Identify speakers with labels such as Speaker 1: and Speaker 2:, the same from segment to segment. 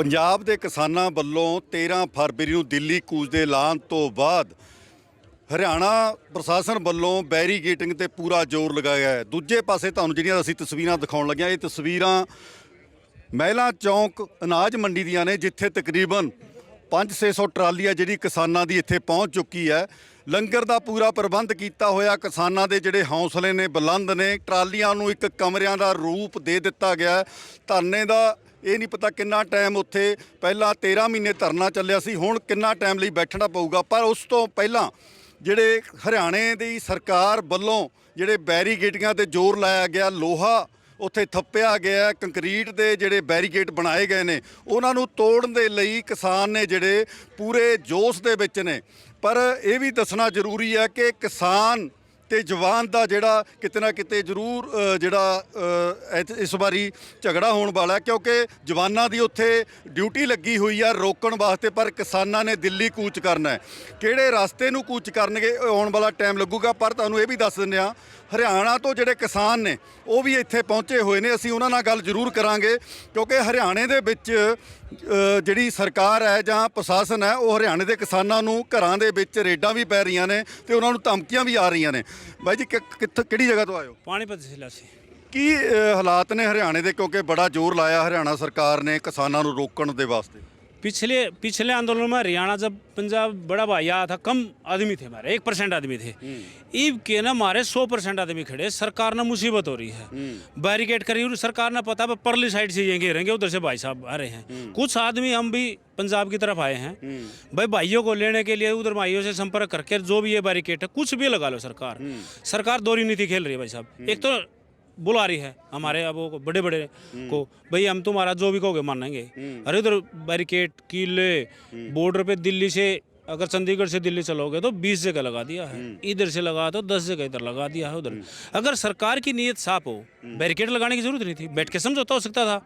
Speaker 1: ਪੰਜਾਬ ਦੇ ਕਿਸਾਨਾਂ ਵੱਲੋਂ 13 ਫਰਵਰੀ ਨੂੰ ਦਿੱਲੀ ਕੂਚ ਦੇ ਐਲਾਨ ਤੋਂ ਬਾਅਦ ਹਰਿਆਣਾ ਪ੍ਰਸ਼ਾਸਨ ਵੱਲੋਂ ਬੈਰੀਗੇਟਿੰਗ ਤੇ ਪੂਰਾ ਜ਼ੋਰ ਲਗਾਇਆ ਹੈ। ਦੂਜੇ ਪਾਸੇ ਤੁਹਾਨੂੰ ਜਿਹੜੀਆਂ ਅਸੀਂ ਤਸਵੀਰਾਂ ਦਿਖਾਉਣ ਲੱਗਿਆ, ਇਹ ਤਸਵੀਰਾਂ ਮਹਿਲਾ ਚੌਂਕ ਅਨਾਜ ਮੰਡੀ ਦੀਆਂ ਨੇ, ਜਿੱਥੇ ਤਕਰੀਬਨ 5-600 ਟਰਾਲੀਆਂ ਜਿਹੜੀ ਕਿਸਾਨਾਂ ਦੀ ਇੱਥੇ ਪਹੁੰਚ ਚੁੱਕੀ ਹੈ। ਲੰਗਰ ਦਾ ਪੂਰਾ ਪ੍ਰਬੰਧ ਕੀਤਾ ਹੋਇਆ, ਕਿਸਾਨਾਂ ਦੇ ਜਿਹੜੇ ਹੌਸਲੇ ਨੇ, ਬੁਲੰਦ ਨੇ, ਟਰਾਲੀਆਂ ਨੂੰ ਇੱਕ ਕਮਰਿਆਂ ਦਾ ਰੂਪ ਦੇ ਦਿੱਤਾ ਗਿਆ ਧਰਨੇ ਦਾ ਇਹ ਨਹੀਂ ਪਤਾ ਕਿੰਨਾ ਟਾਈਮ ਉੱਥੇ ਪਹਿਲਾਂ 13 ਮਹੀਨੇ ਧਰਨਾ ਚੱਲਿਆ ਸੀ, ਹੁਣ ਕਿੰਨਾ ਟਾਈਮ ਲਈ ਬੈਠਣਾ ਪਊਗਾ। ਪਰ ਉਸ ਤੋਂ ਪਹਿਲਾਂ ਜਿਹੜੇ ਹਰਿਆਣੇ ਦੀ ਸਰਕਾਰ ਵੱਲੋਂ ਜਿਹੜੇ ਬੈਰੀਗੇਟਿੰਗਾਂ ਤੇ ਜ਼ੋਰ ਲਾਇਆ ਗਿਆ, ਲੋਹਾ ਉੱਥੇ ਥੱਪਿਆ ਗਿਆ, ਕੰਕਰੀਟ ਦੇ ਜਿਹੜੇ ਬੈਰੀਕੇਡ ਬਣਾਏ ਗਏ ਨੇ, ਉਹਨਾਂ ਨੂੰ ਤੋੜਨ ਦੇ ਲਈ ਕਿਸਾਨ ਨੇ ਜਿਹੜੇ ਪੂਰੇ ਜੋਸ਼ ਦੇ ਵਿੱਚ ਨੇ। ਪਰ ਇਹ ਵੀ ਦੱਸਣਾ ਜ਼ਰੂਰੀ ਹੈ ਕਿ ਕਿਸਾਨ ਤੇ ਜਵਾਨ ਦਾ ਜਿਹੜਾ ਕਿਤੇ ਨਾ ਕਿਤੇ ਜ਼ਰੂਰ ਜਿਹੜਾ ਇਸ ਵਾਰੀ ਝਗੜਾ ਹੋਣ ਵਾਲਾ ਕਿਉਂਕਿ ਜਵਾਨਾਂ ਦੀ ਉੱਥੇ ਡਿਊਟੀ ਲੱਗੀ ਹੋਈ ਆ ਰੋਕਣ ਵਾਸਤੇ, ਪਰ ਕਿਸਾਨਾਂ ਨੇ ਦਿੱਲੀ ਕੂਚ ਕਰਨਾ ਹੈ। ਕਿਹੜੇ ਰਸਤੇ ਨੂੰ ਕੂਚ ਕਰਨਗੇ ਆਉਣ ਵਾਲਾ ਟਾਈਮ ਲੱਗੂਗਾ, ਪਰ ਤੁਹਾਨੂੰ ਇਹ ਵੀ ਦੱਸ ਦਿੰਦੇ ਆ ਹਰਿਆਣਾ ਤੋਂ ਜਿਹੜੇ ਕਿਸਾਨ ਨੇ, ਉਹ ਵੀ ਇੱਥੇ ਪਹੁੰਚੇ ਹੋਏ ਨੇ, ਅਸੀਂ ਉਹਨਾਂ ਨਾਲ ਗੱਲ ਜ਼ਰੂਰ ਕਰਾਂਗੇ, ਕਿਉਂਕਿ ਹਰਿਆਣੇ ਦੇ ਵਿੱਚ ਜਿਹੜੀ ਸਰਕਾਰ ਹੈ ਜਾਂ ਪ੍ਰਸ਼ਾਸਨ ਹੈ, ਉਹ ਹਰਿਆਣੇ ਦੇ ਕਿਸਾਨਾਂ ਨੂੰ ਘਰਾਂ ਦੇ ਵਿੱਚ ਰੇਡਾਂ ਵੀ ਪੈ ਰਹੀਆਂ ਨੇ ਤੇ ਉਹਨਾਂ ਨੂੰ ਧਮਕੀਆਂ ਵੀ ਆ ਰਹੀਆਂ ਨੇ। ਬਾਈ ਜੀ ਕਿ- ਕਿੱਥੋਂ ਕਿਹੜੀ ਜਗ੍ਹਾ ਤੋਂ ਆਇਓ
Speaker 2: ਪਾਣੀਪਤ ਜ਼ਿਲ੍ਹਾ ਸੀ।
Speaker 1: ਕੀ ਹਾਲਾਤ ਨੇ ਹਰਿਆਣੇ ਦੇ? ਕਿਉਂਕਿ ਬੜਾ ਜ਼ੋਰ ਲਾਇਆ ਹਰਿਆਣਾ ਸਰਕਾਰ ਨੇ ਕਿਸਾਨਾਂ ਨੂੰ ਰੋਕਣ ਦੇ ਵਾਸਤੇ।
Speaker 2: पिछले पिछले आंदोलन में हरियाणा जब पंजाब बड़ा भाई आया था कम आदमी थे हमारे एक परसेंट आदमी थे। ईब के ना हमारे सौ परसेंट आदमी खड़े सरकार ने मुसीबत हो रही है। बैरिकेड करी हुई सरकार ने पता परली साइड से ये घेरेंगे उधर से भाई साहब आ रहे हैं। कुछ आदमी हम भी पंजाब की तरफ़ आए हैं। भाई भाइयों को लेने के लिए उधर भाइयों से संपर्क करके जो भी ये बैरिकेड है कुछ भी लगा लो सरकार। सरकार दोहरी नीति खेल रही है भाई साहब। एक तो बुला रही है हमारे अब वो बड़े बड़े को भाई हम तुम्हारा जो भी कहोगे मानेंगे अरे उधर बैरिकेड किले बॉर्डर पे दिल्ली से अगर चंडीगढ़ से दिल्ली चलोगे तो 20 जगह लगा दिया है इधर से लगा तो 10 जगह इधर लगा दिया है उधर अगर सरकार की नीयत साफ हो बैरिकेड लगाने की जरूरत नहीं थी बैठ के समझौता हो सकता था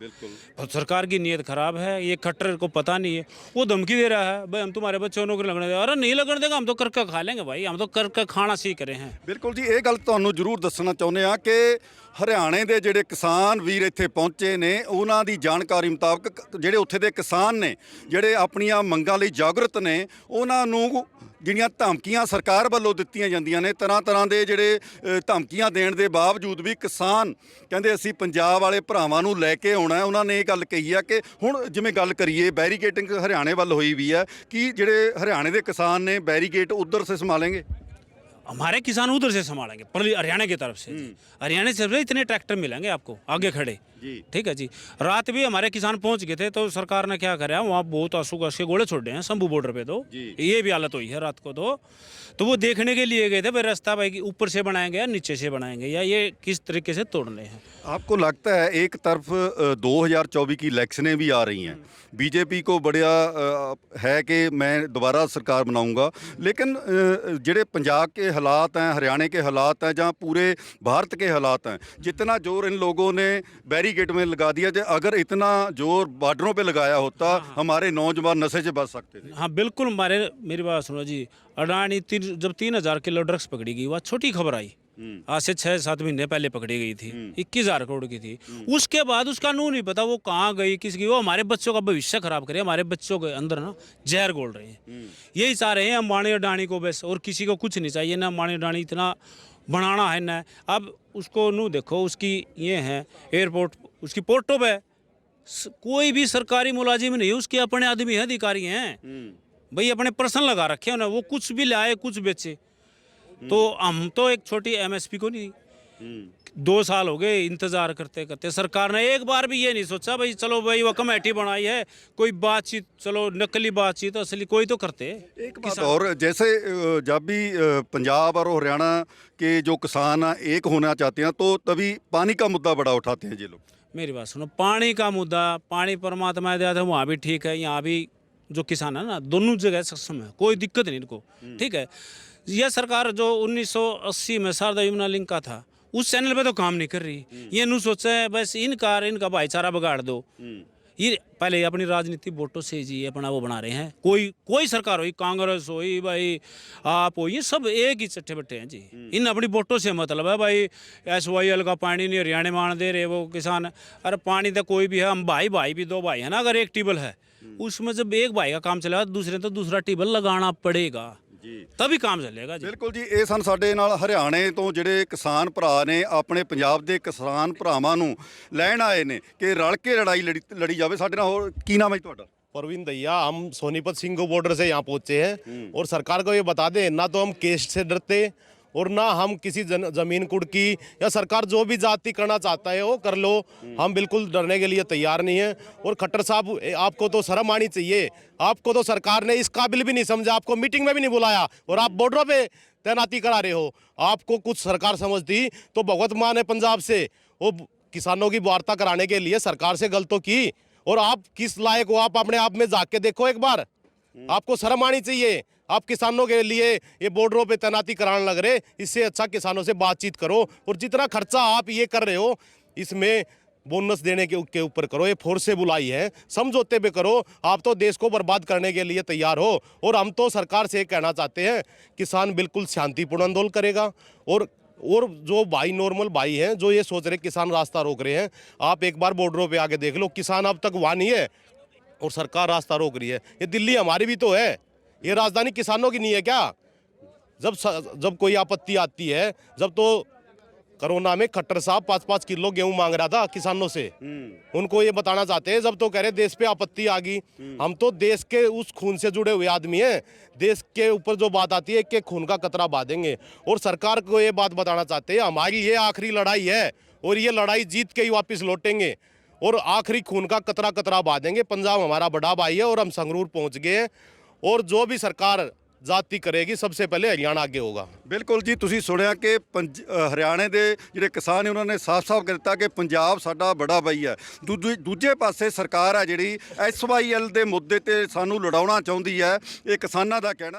Speaker 2: पर सरकार की नीयत खराब है ये खट्टर को पता नहीं है वो धमकी दे रहा है भाई हम तुम्हारे बच्चों को नौकरी लगने दे अरे नहीं लगने देगा हम तो करके खा लेंगे भाई हम तो करके खाना सीख रहे हैं
Speaker 1: ਬਿਲਕੁਲ ਜੀ ਇਹ ਗੱਲ ਤੁਹਾਨੂੰ ਜ਼ਰੂਰ ਦੱਸਣਾ ਚਾਹੁੰਦੇ ਆ ਕਿ ਹਰਿਆਣੇ ਦੇ ਜਿਹੜੇ ਕਿਸਾਨ ਵੀਰ ਇੱਥੇ ਪਹੁੰਚੇ ਨੇ ਉਹਨਾਂ ਦੀ ਜਾਣਕਾਰੀ ਮੁਤਾਬਕ ਕ- ਜਿਹੜੇ ਉੱਥੇ ਦੇ ਕਿਸਾਨ ਨੇ ਜਿਹੜੇ ਆਪਣੀਆਂ ਮੰਗਾਂ ਲਈ ਜਾਗਰਤ ਨੇ ਉਹਨਾਂ ਕਿਸਾਨਾਂ ਨੂੰ ਜਿਹੜੀਆਂ ਧਮਕੀਆਂ ਸਰਕਾਰ ਵੱਲੋਂ ਦਿੱਤੀਆਂ ਜਾਂਦੀਆਂ ਨੇ ਤਰ੍ਹਾਂ ਤਰ੍ਹਾਂ ਦੇ ਜਿਹੜੇ ਧਮਕੀਆਂ ਦੇਣ ਦੇ ਬਾਵਜੂਦ ਵੀ ਕਿਸਾਨ ਕਹਿੰਦੇ ਅਸੀਂ ਪੰਜਾਬ ਵਾਲੇ ਭਰਾਵਾਂ ਨੂੰ ਲੈ ਕੇ ਆਉਣਾ ਹੈ। ਉਹਨਾਂ ਨੇ ਇਹ ਗੱਲ ਕਹੀ ਆ ਕਿ ਹੁਣ ਜਿਵੇਂ ਗੱਲ ਕਰੀਏ ਬੈਰੀਗੇਟਿੰਗ ਹਰਿਆਣੇ ਵੱਲ ਹੋਈ ਵੀ ਹੈ ਕਿ ਜਿਹੜੇ ਹਰਿਆਣੇ ਦੇ ਕਿਸਾਨ ਨੇ ਬੈਰੀਕੇਟ ਉਧਰ ਸੇ ਸੰਭਾਲेंगे
Speaker 2: हमारे किसान उधर से संभालेंगे हरियाणा की तरफ से। हरियाणा से इतने ट्रैक्टर मिलेंगे आपको आगे खड़े।
Speaker 1: जी।
Speaker 2: ठीक है जी रात भी हमारे किसान पहुंच गए थे तो सरकार ने क्या करा वहाँ बहुत आंसू का के गोले छोड़े हैं शंभू बॉर्डर पे तो
Speaker 1: जी।
Speaker 2: ये भी हालत हुई है रात को तो तो वो देखने के लिए गए थे भाई रास्ता भाई कि ऊपर से बनाएंगे या नीचे से बनाएंगे या ये किस तरीके से तोड़ने हैं
Speaker 1: आपको लगता है एक तरफ अ, 2024 की इलेक्शनें भी आ रही हैं बीजेपी को बड़ा अ, है कि मैं दोबारा सरकार बनाऊंगा लेकिन अ, ਜਿਹੜੇ पंजाब के हालात हैं हरियाणा के हालात हैं जहाँ पूरे भारत के हालात हैं जितना जोर इन लोगों ने बैरिकेड में लगा दिया जो अगर इतना ज़ोर बॉर्डरों पे लगाया होता हाँ। हमारे नौजवान नशे से बच सकते थे।
Speaker 2: हाँ बिल्कुल हमारे मेरी बात सुनो जी। अडानी तीन जब तीन हज़ार किलो ड्रग्स पकड़ी गई वह छोटी खबर आई। आज से छह सात महीने पहले पकड़ी गई थी। इक्कीस हज़ार करोड़ की थी। उसके बाद उसका नू नहीं पता वो कहाँ गई किस गई वो हमारे बच्चों का भविष्य खराब करे हमारे बच्चों के अंदर ना जहर गोल रहे हैं। यही चाह रहे हैं अंबानी अडानी को बस और किसी को कुछ नहीं चाहिए ना अंबानी अडानी इतना बनाना है ना अब उसको नू देखो उसकी ये है एयरपोर्ट उसकी पोर्टो पे स- कोई भी सरकारी मुलाजिम नहीं है उसके अपने आदमी हैं अधिकारी हैं भाई अपने पर्सन लगा रखे हैं ना वो कुछ भी लाए कुछ बेचे तो हम तो एक छोटी एमएसपी को नहीं दो साल हो गए इंतजार करते करते सरकार ने एक बार भी ये नहीं सोचा भाई चलो भाई वो कमेटी बनाई है कोई बातचीत चलो नकली बातचीत असली कोई तो करते
Speaker 1: एक बात और जैसे अ, जब भी अ, पंजाब और हरियाणा के जो किसान हैं, एक होना चाहते हैं तो तभी पानी का मुद्दा बड़ा उठाते हैं ये लोग
Speaker 2: मेरी बात सुनो पानी का मुद्दा पानी परमात्मा दिया था वहाँ भी ठीक है यहाँ भी जो किसान है ना दोनों जगह सक्षम है कोई दिक्कत नहीं इनको ठीक है यह सरकार जो 1980 में शारदा यमुना लिंक का था उस चैनल पे तो काम नहीं कर रही ये नू सोचा है बस इनका इनका भाईचारा बिगाड़ दो ये पहले अपनी राजनीति वोटों से जी अपना वो बना रहे हैं कोई कोई सरकार हुई कांग्रेस हुई भाई आप हो ये सब एक ही चट्टे बट्टे हैं जी इन अपनी वोटों से मतलब है भाई एस वाई एल का पानी नहीं हरियाणा में आने दे रहे वो किसान अरे पानी तो कोई भी है हम भाई भाई भी दो भाई है ना अगर एक टेबल है उसमें जब एक भाई का काम चलेगा दूसरे तो दूसरा टेबल लगाना पड़ेगा
Speaker 1: ਜੀ
Speaker 2: तभी काम चलेगा जी
Speaker 1: ਬਿਲਕੁਲ ਜੀ ਇਹ ਸਨ ਸਾਡੇ ਨਾਲ ਹਰਿਆਣੇ ਤੋਂ ਜਿਹੜੇ ਕਿਸਾਨ ਭਰਾ ਨੇ ਆਪਣੇ ਪੰਜਾਬ ਦੇ ਕਿਸਾਨ ਭਰਾਵਾਂ ਨੂੰ ਲੈਣ ਆਏ ਨੇ ਕਿ ਰਲ ਕੇ ਲੜਾਈ ਲੜੀ ਲੜੀ ਜਾਵੇ ਸਾਡੇ ਨਾਲ ਹੋਰ ਕੀ ਨਾਮ ਹੈ ਜੀ ਤੁਹਾਡਾ
Speaker 3: परवीन दैया हम सोनीपत सिंह बॉर्डर से यहाँ पहुंचे हैं और सरकार को ये बता दें ना तो हम केस से डरते और ना हम किसी जन, ज़मीन कुड़ की या सरकार जो भी जाति करना चाहता है वो कर लो। हम बिल्कुल डरने के लिए तैयार नहीं है। और खट्टर साहब आपको तो शर्म आनी चाहिए। आपको तो सरकार ने इस काबिल भी नहीं समझा आपको मीटिंग में भी नहीं बुलाया। और आप बॉर्डरों पे तैनाती करा रहे हो। आपको कुछ सरकार समझती तो भगवत मान है पंजाब से। वो किसानों की वार्ता कराने के लिए सरकार से गलतों की। और आप किस लायक हो आप अपने आप में जाके देखो एक बार। आपको शर्म आनी चाहिए। आप किसानों के लिए ये बॉर्डरों पे तैनाती कराने लग रहे, इससे अच्छा किसानों से बातचीत करो और जितना खर्चा आप ये कर रहे हो, इसमें बोनस देने के ऊपर करो, ये फोर्स से बुलाई है, समझौते पे करो, आप तो देश को बर्बाद करने के लिए तैयार हो और हम तो सरकार से कहना चाहते हैं, किसान बिल्कुल शांतिपूर्ण आंदोलन करेगा और और जो भाई नॉर्मल भाई हैं, जो ये सोच रहे किसान रास्ता रोक रहे हैं, आप एक बार बॉर्डरों पे आके देख लो, किसान अब तक वहाँ नहीं है और सरकार रास्ता रोक रही है, ये दिल्ली हमारी भी तो है। ये राजधानी किसानों की नहीं है क्या? जब जब कोई आपत्ति आती है जब तो कोरोना में खट्टर साहब पाँच पाँच किलो गेहूँ मांग रहा था किसानों से। उनको ये बताना चाहते हैं जब तो कह रहे देश पे आपत्ति आ गई। हम तो देश के उस खून से जुड़े हुए आदमी हैं। देश के ऊपर जो बात आती है कि खून का कतरा बांधेंगे। और सरकार को ये बात बताना चाहते हैं हमारी ये आखिरी लड़ाई है और ये लड़ाई जीत के ही वापस लौटेंगे। और आखिरी खून का कतरा कतरा बांधेंगे। पंजाब हमारा बड़ा भाई है और हम संगरूर पहुँच गए हैं। और जो भी सरकार जाति करेगी सबसे पहले हरियाणा आगे होगा
Speaker 1: ਬਿਲਕੁਲ ਜੀ ਤੁਸੀਂ ਸੁਣਿਆ ਕਿ ਪੰਜ ਅ, ਹਰਿਆਣੇ ਦੇ ਜਿਹੜੇ ਕਿਸਾਨ ਨੇ ਉਹਨਾਂ ਨੇ ਸਾਫ਼-ਸਾਫ਼ ਕਰ ਦਿੱਤਾ ਕਿ ਪੰਜਾਬ ਸਾਡਾ ਬੜਾ ਬਈ ਹੈ ਦੂਜੇ ਦੂਜੇ ਪਾਸੇ ਸਰਕਾਰ ਹੈ ਜਿਹੜੀ ਐਸਵਾਈਐਲ ਦੇ ਮੁੱਦੇ ਤੇ ਸਾਨੂੰ ਲੜਾਉਣਾ ਚਾਹੁੰਦੀ ਹੈ ਇਹ ਕਿਸਾਨਾਂ ਦਾ ਕਹਿਣਾ